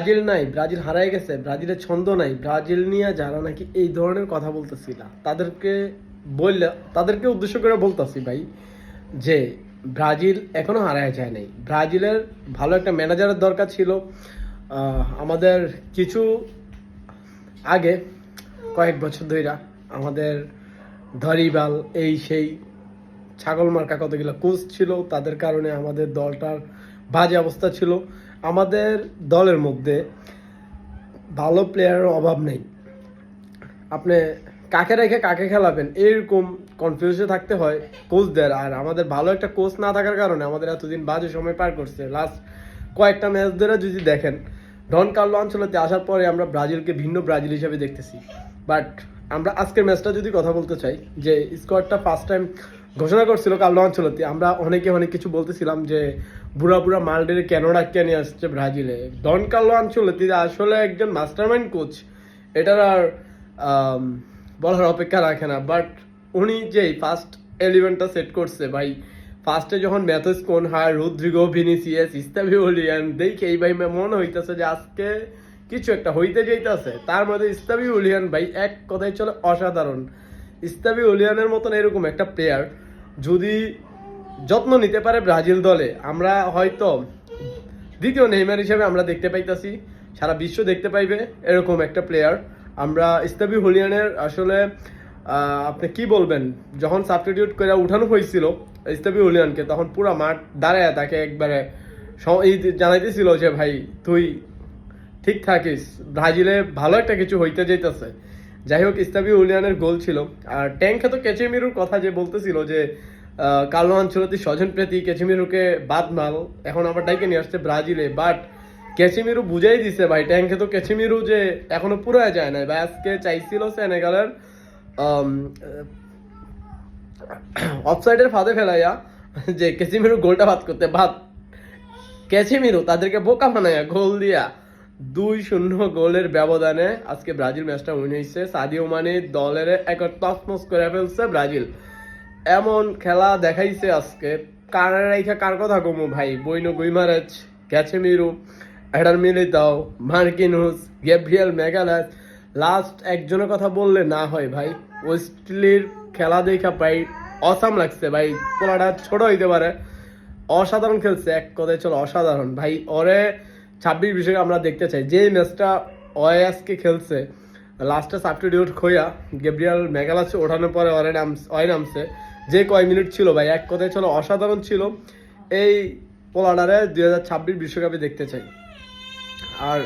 Brazil নাই, Brazil হারাই গেছে, ব্রাজিলের ছন্দ নাই, ব্রাজিল নিয়ে যারা নাকি এই ধরনের কথা বলতেছি না তাদেরকে বললে, তাদেরকে উদ্দেশ্য করে বলতেছি ভাই যে ব্রাজিল এখনও হারায় যায় নাই। ব্রাজিলের ভালো একটা ম্যানেজারের দরকার ছিল। আমাদের কিছু আগে, কয়েক বছর ধইরা আমাদের ধরিবাল, এই সেই ছাগল মার্কা কতগুলো কোচ ছিল, তাদের কারণে আমাদের দলটার বাজে অবস্থা ছিল। আমাদের দলের মধ্যে ভালো প্লেয়ারের অভাব নেই। আপনি কাকে রেখে কাকে খেলাবেন, এরকম কনফিউজে থাকতে হয় কোচদের আর আমাদের ভালো একটা কোচ না থাকার কারণে আমাদের এতদিন বাজে সময় পার করছে। লাস্ট কয়েকটা ম্যাচ ধরে যদি দেখেন, ডন কার্লো অঞ্চলেতে আসার পরে আমরা ব্রাজিলকে ভিন্ন ব্রাজিল হিসেবে দেখতেছি। বাট আমরা আজকের ম্যাচটা যদি কথা বলতে চাই, যে স্কোয়াডটা ফার্স্ট টাইম ঘোষণা করছিল কার্লো অঞ্চলতে আমরা অনেকে অনেক কিছু বলতেছিলাম যে বুড়া বুড়া মালডের কেন ডাকিয়ে নিয়ে আসছে ব্রাজিলে। ডন কার্লো অঞ্চলতে আসলে একজন মাস্টারমাইন্ড কোচ, এটার আর বলার অপেক্ষা রাখে না। বাট উনি যেই ফার্স্ট এলিভেনটা সেট করছে, ভাই, ফার্স্টে যখন ম্যাথস কোন হার রুদ্রিগো, ভিনিসিয়াস ইস্তাবি ওলিয়ান দেখে এই ভাই মনে হইতেছে যে আজকে কিছু একটা হইতে যাইতেছে। তার মধ্যে ইস্তাবি উলিয়ান, ভাই, এক কথায় চলে অসাধারণ। ইস্তাবি উলিয়ানের মতন এরকম একটা প্লেয়ার যদি যত্ন নিতে পারে ব্রাজিল দলে, আমরা হয়তো দ্বিতীয় নেইমার হিসেবে আমরা দেখতে পাইতাছি, সারা বিশ্ব দেখতে পাইবে এরকম একটা প্লেয়ার আমরা ইস্তাবি হুলিয়ানের আসলে আপনি কি বলবেন? যখন সাবস্টিটিউট করে উঠানো হয়েছিল ইস্তাবি হুলিয়ানকে, তখন পুরো মাঠ দাঁড়ায় তাকে একবারে জানাইতেছিল যে, ভাই, তুই ঠিক থাকিস। ব্রাজিলে ভালো একটা কিছু হইতে যাইতেছে। যাই হোক ইস্তাবি উলিয়ানের গোল ছিল। আর ট্যাঙ্কে তো কেচেমিরুর কথা যে বলতেছিল যে কালো অঞ্চলতি স্বজন প্রীতি কেচেমিরুকে বাদ মাল এখন আবার ডাইকে নিয়ে আসছে ব্রাজিলে। বাট কেচিমিরু বুঝাই দিছে ভাই ট্যাঙ্কে তো কেচিমিরু যে এখনও পুরো যায় নাই। ভাই, আজকে চাইছিল সেনেগালের অফসাইডের ফাঁদে ফেলাইয়া যে কেচিমিরু গোলটা বাদ করতে। বাদ ক্যাচেমিরো তাদেরকে বোকা বানায়া গোল দিয়া দুই শূন্য গোলের ব্যবধানে আজকে ব্রাজিল ম্যাচটা উইন হয়েছে। সাদিও মানে দলের এক তসমস করে ফেলছে ব্রাজিল। এমন খেলা দেখাইছে আজকে। কার রাইখা কার কথা কমু ভাই? Bruno Guimaraes Casemiro Eder Militao, Marquinhos Gabriel Magalhaes last একজনের কথা বললে না হয় ভাই। ওয়েস্টলির খেলা দেখা পাই অসাম লাগছে ভাই। পোলাটা ছোট হইতে পারে। অসাধারণ খেলছে। এক কথায় চলো অসাধারণ। ভাই, ওরে ছাব্বিশ বিষয়ে আমরা দেখতে চাই। যে ম্যাচটা ওয়াসকে খেলছে, লাস্টে সাবস্টিটিউট খোয়া গেব্রিয়াল মেঘালাস ওঠানোর পরে ওরে নাম ওয় নামছে যে কয় মিনিট ছিল ভাই, এক কথায় ছিল অসাধারণ ছিল। এই পোলাডারে দুই হাজার ছাব্বিশ বিশ্বকাপে দেখতে চাই। আর